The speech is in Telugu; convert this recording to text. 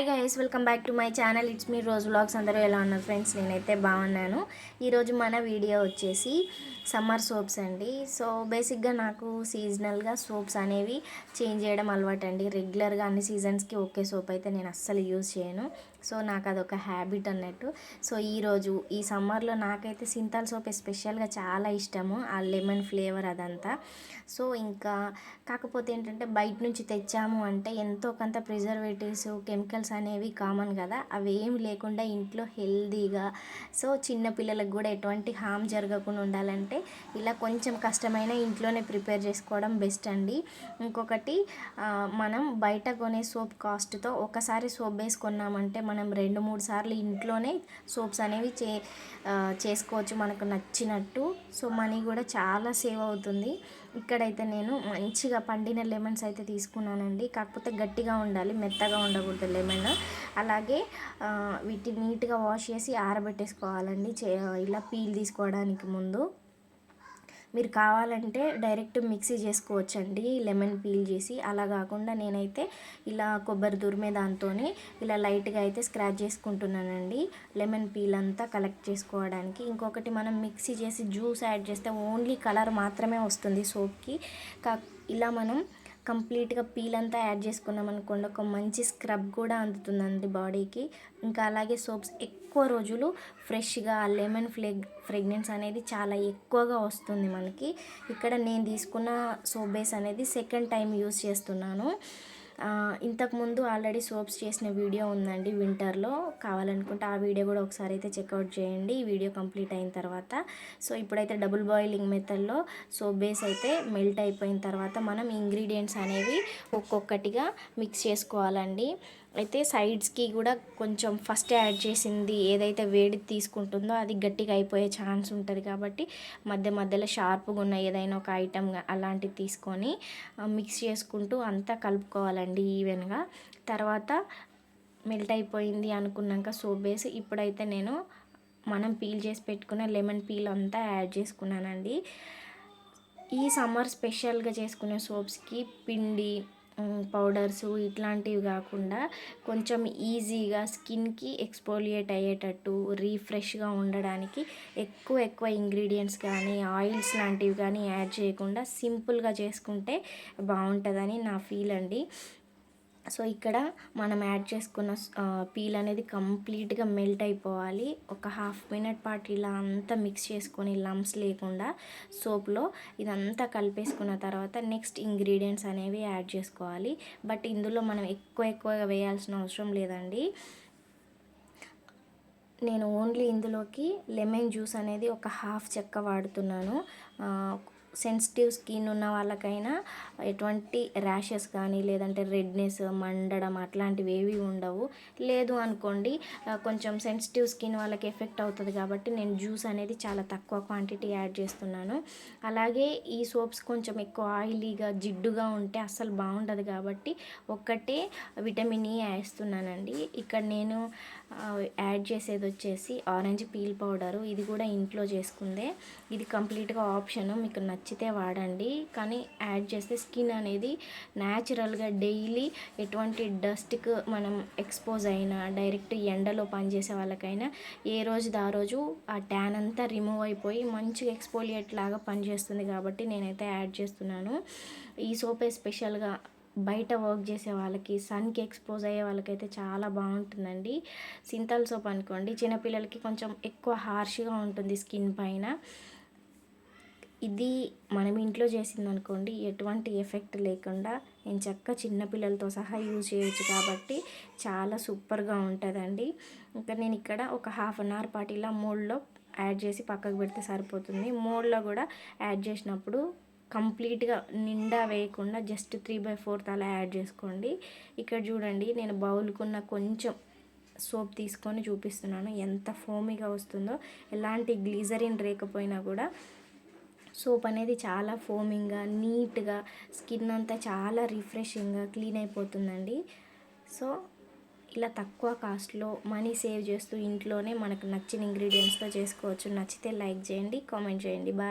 Hi guys welcome back to my channel it's me Roju vlogs అందరూ ఎలా ఉన్నారు ఫ్రెండ్స్ నేనైతే బాగున్నాను. ఈరోజు మన వీడియో వచ్చేసి సమ్మర్ సోప్స్ అండి. సో బేసిక్గా నాకు సీజనల్గా సోప్స్ అనేవి చేంజ్ చేయడం అలవాటు అండి రెగ్యులర్గా అన్ని సీజన్స్కి ఒకే సోప్ అయితే నేను అస్సలు యూజ్ చేయను. సో నాకు అదొక హ్యాబిట్ అన్నట్టు. సో ఈరోజు ఈ సమ్మర్లో నాకైతే సింతాల్ సోప్ ఎస్పెషల్గా చాలా ఇష్టము ఆ లెమన్ ఫ్లేవర్ అదంతా. సో ఇంకా కాకపోతే ఏంటంటే బయట నుంచి తెచ్చాము అంటే ఎంతో కొంత ప్రిజర్వేటివ్స్ కెమికల్స్ అనేవి కామన్ కదా అవి ఏమి లేకుండా ఇంట్లో హెల్దీగా సో చిన్న పిల్లలకు కూడా ఎటువంటి హామ్ జరగకుండా ఉండాలంటే ఇలా కొంచెం కష్టమైన ఇంట్లోనే ప్రిపేర్ చేసుకోవడం బెస్ట్ అండి. ఇంకొకటి మనం బయట కొనే సోప్ కాస్ట్తో ఒకసారి సోప్ వేసుకున్నామంటే మనం రెండు మూడు సార్లు ఇంట్లోనే సోప్స్ అనేవి చే చేసుకోవచ్చు మనకు నచ్చినట్టు. సో మనీ కూడా చాలా సేవ్ అవుతుంది. ఇక్కడైతే నేను మంచిగా పండిన లెమన్స్ అయితే తీసుకున్నానండి. కాకపోతే గట్టిగా ఉండాలి మెత్తగా ఉండకూడదు లెమన్. అలాగే వీటిని నీట్గా వాష్ చేసి ఆరబెట్టేసుకోవాలండి. చే ఇలా పీల్ తీసుకోవడానికి ముందు. మీరు కావాలంటే డైరెక్ట్ మిక్సీ చేసుకోవచ్చండి లెమన్ పీల్ చేసి. అలా కాకుండా నేనైతే ఇలా కొబ్బరి దురిమే దాంతోనే ఇలా లైట్గా అయితే స్క్రాచ్ చేసుకుంటున్నానండి. లెమన్ పీల్ అంతా కలెక్ట్ చేసుకోవడానికి. ఇంకొకటి మనం మిక్సీ చేసి జ్యూస్ యాడ్ చేస్తే ఓన్లీ కలర్ మాత్రమే వస్తుంది సోప్కి. కా ఇలా మనం కంప్లీట్గా పీల్ అంతా యాడ్ చేసుకున్నాం అనుకోండి ఒక మంచి స్క్రబ్ కూడా అందుతుందండి బాడీకి. ఇంకా అలాగే సోప్స్ ఎక్కువ రోజులు ఫ్రెష్గా లెమన్ ఫ్లేగ్ ఫ్రేగ్రెన్స్ అనేది చాలా ఎక్కువగా వస్తుంది మనకి. ఇక్కడ నేను తీసుకున్న సోప్ బేస్ అనేది సెకండ్ టైం యూస్ చేస్తున్నాను. ఇంతకుముందు ఆల్రెడీ సోప్స్ చేసిన వీడియో ఉందండి వింటర్లో. కావాలనుకుంటే ఆ వీడియో కూడా ఒకసారి అయితే చెక్అవుట్ చేయండి. ఈ వీడియో కంప్లీట్ అయిన తర్వాత. సో ఇప్పుడైతే డబుల్ బాయిలింగ్ మెథడ్లో సోప్ బేస్ అయితే మెల్ట్ అయిపోయిన తర్వాత మనం ఇంగ్రీడియంట్స్ అనేవి ఒక్కొక్కటిగా మిక్స్ చేసుకోవాలండి. అయితే సైడ్స్కి కూడా కొంచెం ఫస్ట్ యాడ్ చేసింది ఏదైతే వేడి తీసుకుంటుందో అది గట్టిగా అయిపోయే ఛాన్స్ ఉంటుంది కాబట్టి మధ్య మధ్యలో షార్ప్గా ఉన్న ఏదైనా ఒక ఐటమ్ అలాంటివి తీసుకొని మిక్స్ చేసుకుంటూ అంతా కలుపుకోవాలండి ఈవెన్గా. తర్వాత మెల్ట్ అయిపోయింది అనుకున్నాక సోప్ వేసి ఇప్పుడైతే నేను మనం పీల్ చేసి పెట్టుకున్న లెమన్ పీల్ అంతా యాడ్ చేసుకున్నానండి. ఈ సమ్మర్ స్పెషల్గా చేసుకునే సోప్స్కి పిండి పౌడర్స్ ఇట్లాంటివి కాకుండా కొంచెం ఈజీగా స్కిన్కి ఎక్స్పోలియేట్ అయ్యేటట్టు రీఫ్రెష్గా ఉండడానికి ఎక్కువ ఎక్కువ ఇంగ్రీడియంట్స్ కానీ ఆయిల్స్ లాంటివి కానీ యాడ్ చేయకుండా సింపుల్గా చేసుకుంటే బాగుంటుందని నా ఫీల్ అండి. సో ఇక్కడ మనం యాడ్ చేసుకున్న పీల్ అనేది కంప్లీట్గా మెల్ట్ అయిపోవాలి. ఒక హాఫ్ మినిట్ పాటు ఇలా అంతా మిక్స్ చేసుకొని లమ్స్ లేకుండా సోప్లో ఇదంతా కలిపేసుకున్న తర్వాత నెక్స్ట్ ఇంగ్రీడియంట్స్ అనేవి యాడ్ చేసుకోవాలి. బట్ ఇందులో మనం ఎక్కువ ఎక్కువగా వేయాల్సిన అవసరం లేదండి. నేను ఓన్లీ ఇందులోకి లెమన్ జ్యూస్ అనేది ఒక హాఫ్ చెక్క వాడుతున్నాను. సెన్సిటివ్ స్కిన్ ఉన్న వాళ్ళకైనా ఎటువంటి ర్యాషెస్ కానీ లేదంటే రెడ్నెస్ మండడం అట్లాంటివి ఏవి ఉండవు. లేదు అనుకోండి కొంచెం సెన్సిటివ్ స్కిన్ వాళ్ళకి ఎఫెక్ట్ అవుతుంది కాబట్టి నేను జ్యూస్ అనేది చాలా తక్కువ క్వాంటిటీ యాడ్ చేస్తున్నాను. అలాగే ఈ సోప్స్ కొంచెం ఎక్కువ ఆయిలీగా జిడ్డుగా ఉంటే అస్సలు బాగుండదు కాబట్టి ఒక్కటే విటమిన్ ఈ e వేస్తున్నానండి. ఇక్కడ నేను యాడ్ చేసేది వచ్చేసి ఆరెంజ్ పీల్ పౌడరు ఇది కూడా ఇంట్లో చేసుకుందే. ఇది కంప్లీట్గా ఆప్షను మీకు నచ్చితే వాడండి. కానీ యాడ్ చేస్తే స్కిన్ అనేది న్యాచురల్గా డైలీ ఎటువంటి డస్ట్కి మనం ఎక్స్పోజ్ అయినా డైరెక్ట్ ఎండలో పనిచేసే వాళ్ళకైనా ఏ రోజుది ఆ రోజు ఆ ట్యాన్ అంతా రిమూవ్ అయిపోయి మంచిగా ఎక్స్పోలియేట్ లాగా పనిచేస్తుంది కాబట్టి నేనైతే యాడ్ చేస్తున్నాను. ఈ సోపే స్పెషల్గా బయట వర్క్ చేసే వాళ్ళకి సన్కి ఎక్స్పోజ్ అయ్యే వాళ్ళకైతే చాలా బాగుంటుందండి. సింతల్ సోప్ అనుకోండి చిన్నపిల్లలకి కొంచెం ఎక్కువ హార్ష్గా ఉంటుంది స్కిన్ పైన. ఇది మనం ఇంట్లో చేసిందనుకోండి ఎటువంటి ఎఫెక్ట్ లేకుండా నేను చక్క చిన్నపిల్లలతో సహా యూజ్ చేయొచ్చు కాబట్టి చాలా సూపర్గా ఉంటుందండి. ఇంకా నేను ఇక్కడ ఒక హాఫ్ అన్ అవర్ పాటు ఇలా మోడ్లో యాడ్ చేసి పక్కకు పెడితే సరిపోతుంది. మోడ్లో కూడా యాడ్ చేసినప్పుడు కంప్లీట్గా నిండా వేయకుండా జస్ట్ త్రీ బై ఫోర్త్ అలా యాడ్ చేసుకోండి. ఇక్కడ చూడండి నేను బౌల్కున్న కొంచెం సోప్ తీసుకొని చూపిస్తున్నాను. ఎంత ఫోమీగా వస్తుందో ఎలాంటి గ్లీజరిన్ లేకపోయినా కూడా సోప్ అనేది చాలా ఫోమింగ్గా నీట్గా స్కిన్ అంతా చాలా రిఫ్రెషింగ్గా క్లీన్ అయిపోతుందండి. సో ఇలా తక్కువ కాస్ట్లో మనీ సేవ్ చేస్తూ ఇంట్లోనే మనకు నచ్చిన ఇంగ్రీడియంట్స్తో చేసుకోవచ్చు. నచ్చితే లైక్ చేయండి కామెంట్ చేయండి. బాయ్.